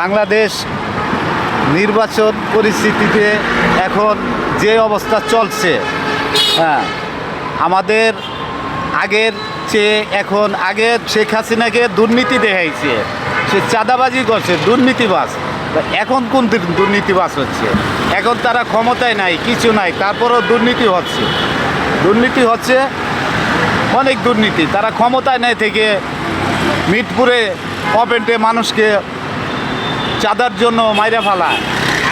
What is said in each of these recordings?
বাংলাদেশ নির্বাচন পরিস্থিতিতে এখন যে অবস্থা চলছে হ্যাঁ আমাদের আগের চেয়ে এখন আগে শেখ হাসিনাকে দুর্নীতি দেখাইছে, সে চাঁদাবাজি করছে, দুর্নীতিবাজ। এখন কোন দুর- দুর্নীতিবাজ হচ্ছে? এখন তারা ক্ষমতায় নাই, কিছু নাই, তারপরও দুর্নীতি হচ্ছে। দুর্নীতি হচ্ছে অনেক দুর্নীতি, তারা ক্ষমতায় নেয় থেকে মিটপুরে অপেন্টে মানুষকে চাঁদার জন্য মাইরা ফেলায়।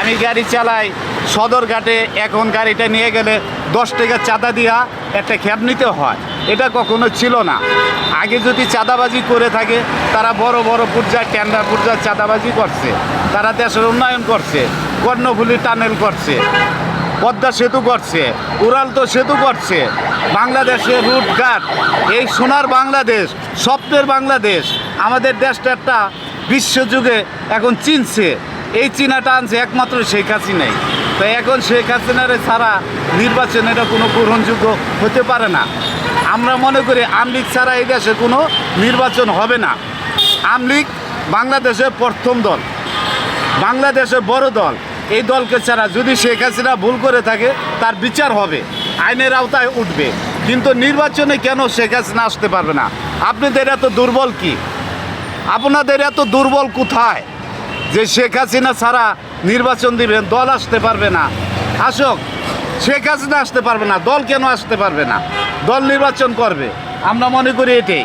আমি গাড়ি চালাই সদরঘাটে এখন গাড়িটা নিয়ে গেলে দশ টাকা চাঁদা দিয়া একটা ক্যাব নিতে হয়। এটা কখনো ছিল না। আগে যদি চাঁদাবাজি করে থাকে, তারা বড় বড় পর্যায়ে টেন্ডার পর্যায়ে চাঁদাবাজি করছে। তারা দেশের উন্নয়ন করছে, কর্ণফুলি টানেল করছে, পদ্মা সেতু করছে, উড়াল তো সেতু করছে। বাংলাদেশের রুটঘাট, এই সোনার বাংলাদেশ, স্বপ্নের বাংলাদেশ। আমাদের দেশটা একটা বিশ্বযুগে এখন চিনছে এই চীনাটা আনছে একমাত্র শেখ হাসিনাই। তো এখন শেখ হাসিনারে ছাড়া নির্বাচন এটা কোনো গ্রহণযোগ্য হতে পারে না। আমরা মনে করি আমলিগ ছাড়া এই দেশে কোনো নির্বাচন হবে না। আমলিগ বাংলাদেশের প্রথম দল বাংলাদেশের বড় দল। এই দলকে ছাড়া যদি শেখ হাসিনা ভুল করে থাকে, তার বিচার হবে, আইনের আওতায় উঠবে। কিন্তু নির্বাচনে কেন শেখ হাসিনা আসতে পারবে না? আপনাদের এত দুর্বল কি? আপনাদের এত দুর্বল কোথায় যে শেখ হাসিনা ছাড়া নির্বাচন দিবেন? দল আসতে পারবে না। আসক, শেখ হাসিনা আসতে পারবে না, দল কেন আসতে পারবে না? দল নির্বাচন করবে। আমরা মনে করি এটাই।